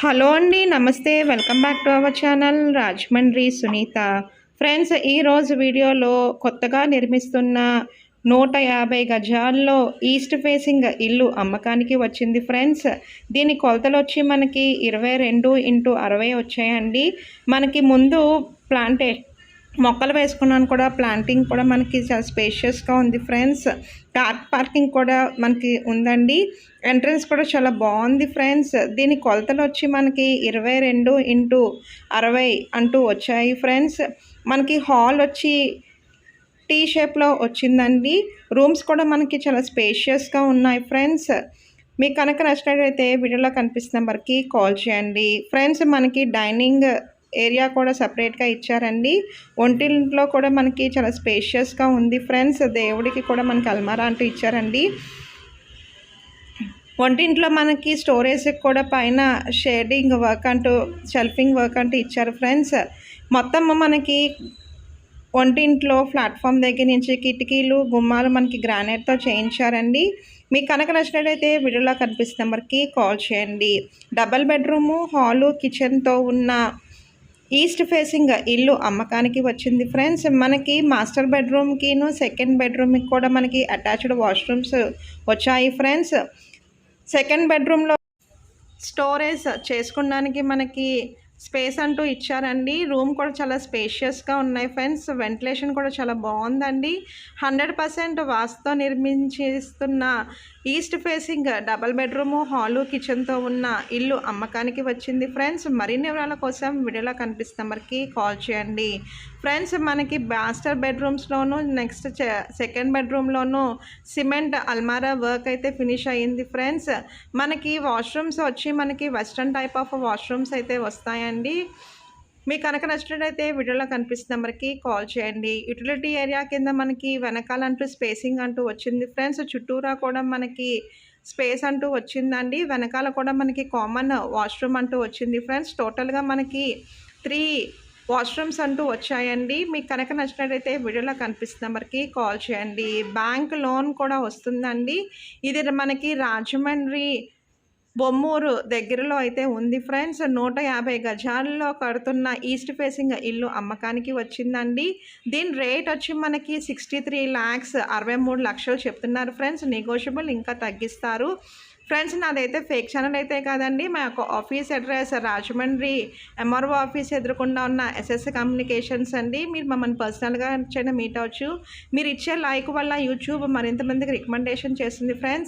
Hello అండి నమస్తే. Welcome back to our channel Rajahmundry Sunitha. Friends ఈరోజు వీడియోలో కొత్తగా నిర్మిస్తున్న నూట యాభై గజాల్లో ఈస్ట్ ఫేసింగ్ ఇల్లు అమ్మకానికి వచ్చింది ఫ్రెండ్స్. దీని కొలతలు వచ్చి మనకి ఇరవై రెండు ఇంటూ అరవై వచ్చాయండి. మనకి ముందు ప్లాంటే మొక్కలు వేసుకున్నాను కూడా. ప్లాంటింగ్ కూడా మనకి చాలా స్పేషియస్గా ఉంది ఫ్రెండ్స్ కార్ పార్కింగ్ కూడా మనకి ఉందండి. ఎంట్రన్స్ కూడా చాలా బాగుంది ఫ్రెండ్స్ దీని కొలతలు వచ్చి మనకి ఇరవై రెండు ఇంటూ అరవై అంటూ వచ్చాయి ఫ్రెండ్స్ మనకి హాల్ వచ్చి టీ షేప్లో వచ్చిందండి. రూమ్స్ కూడా మనకి చాలా స్పేషియస్గా ఉన్నాయి ఫ్రెండ్స్ మీకు కనుక నచ్చినట్లయితే వీడియోలో కనిపిస్తున్న నెంబర్కి కాల్ చేయండి. ఫ్రెండ్స్ మనకి డైనింగ్ ఏరియా కూడా సపరేట్గా ఇచ్చారండి. ఒంటింట్లో కూడా మనకి చాలా స్పేషియస్గా ఉంది ఫ్రెండ్స్. దేవుడికి కూడా మనకి అల్మారా అంటూ ఇచ్చారండి. వంటింట్లో మనకి స్టోరేజ్కి కూడా పైన షేడింగ్ వర్క్ అంటూ షెల్ఫింగ్ వర్క్ అంటూ ఇచ్చారు ఫ్రెండ్స్. మొత్తం మనకి వంటింట్లో ప్లాట్ఫామ్ దగ్గర నుంచి కిటికీలు గుమ్మాలు మనకి గ్రానైట్తో చేయించారండి. మీకు కనుక నచ్చినట్లయితే వీడియోలో కనిపిస్తున్న నెంబర్కి కాల్ చేయండి. డబల్ బెడ్రూము హాలు కిచెన్తో ఉన్న ఈస్ట్ ఫేసింగ్ ఇల్లు అమ్మకానికి వచ్చింది ఫ్రెండ్స్. మనకి మాస్టర్ బెడ్రూమ్కిను సెకండ్ బెడ్రూమ్కి కూడా మనకి అటాచ్డ్ వాష్రూమ్స్ వచ్చాయి ఫ్రెండ్స్. సెకండ్ బెడ్రూమ్లో స్టోరేజ్ చేసుకోవడానికి మనకి స్పేస్ అంటూ ఇచ్చారండి. రూమ్ కూడా చాలా స్పేషియస్గా ఉన్నాయి ఫ్రెండ్స్. వెంటిలేషన్ కూడా చాలా బాగుందండి. హండ్రెడ్ పర్సెంట్ వాస్తుతో నిర్మించిస్తున్న east facing double bedroom hall కిచెన్తో ఉన్న ఇల్లు అమ్మకానికి వచ్చింది ఫ్రెండ్స్. మరిన్ని వివరాల కోసం వీడియోలో కనిపిస్తున్న మరికి కాల్ చేయండి. ఫ్రెండ్స్ మనకి మాస్టర్ బెడ్రూమ్స్లోను నెక్స్ట్ సెకండ్ బెడ్రూమ్లోను సిమెంట్ అల్మారా వర్క్ అయితే ఫినిష్ అయ్యింది ఫ్రెండ్స్. మనకి వాష్రూమ్స్ వచ్చి మనకి వెస్ట్రన్ టైప్ ఆఫ్ వాష్రూమ్స్ అయితే వస్తాయండి. మీకు కనుక నచ్చినట్లయితే వీడియోలో కనిపిస్తున్న నెంబర్కి కాల్ చేయండి. యూటిలిటీ ఏరియా కింద మనకి వెనకాల అంటూ స్పేసింగ్ అంటూ వచ్చింది ఫ్రెండ్స్. చుట్టూరా కూడా మనకి స్పేస్ అంటూ వచ్చిందండి. వెనకాల కూడా మనకి కామన్ వాష్రూమ్ అంటూ వచ్చింది ఫ్రెండ్స్. టోటల్గా మనకి త్రీ వాష్రూమ్స్ అంటూ వచ్చాయండి. మీకు కనుక నచ్చినట్టయితే వీడియోలో కనిపిస్తున్న నెంబర్కి కాల్ చేయండి. బ్యాంక్ లోన్ కూడా వస్తుందండి. ఇది మనకి రాజమండ్రి బొమ్మూరు దగ్గరలో అయితే ఉంది ఫ్రెండ్స్. నూట యాభై గజాల్లో కడుతున్న ఈస్ట్ ఫేసింగ్ ఇల్లు అమ్మకానికి వచ్చిందండి. దీని రేట్ వచ్చి మనకి సిక్స్టీ త్రీ ల్యాక్స్ అరవై మూడు లక్షలు చెప్తున్నారు ఫ్రెండ్స్. నెగోషియబుల్ ఇంకా తగ్గిస్తారు. ఫ్రెండ్స్ నాదైతే ఫేక్ ఛానల్ అయితే కాదండి. మా యొక్క office address Rajahmundry MRO office ఎదురుకుండా ఉన్న ఎస్ఎస్ కమ్యూనికేషన్స్ అండి. మీరు మమ్మల్ని పర్సనల్గా చేయడం మీట్ అవ్వచ్చు. మీరు ఇచ్చే లైక్ వల్ల యూట్యూబ్ మరింత మందికి రికమెండేషన్ చేస్తుంది ఫ్రెండ్స్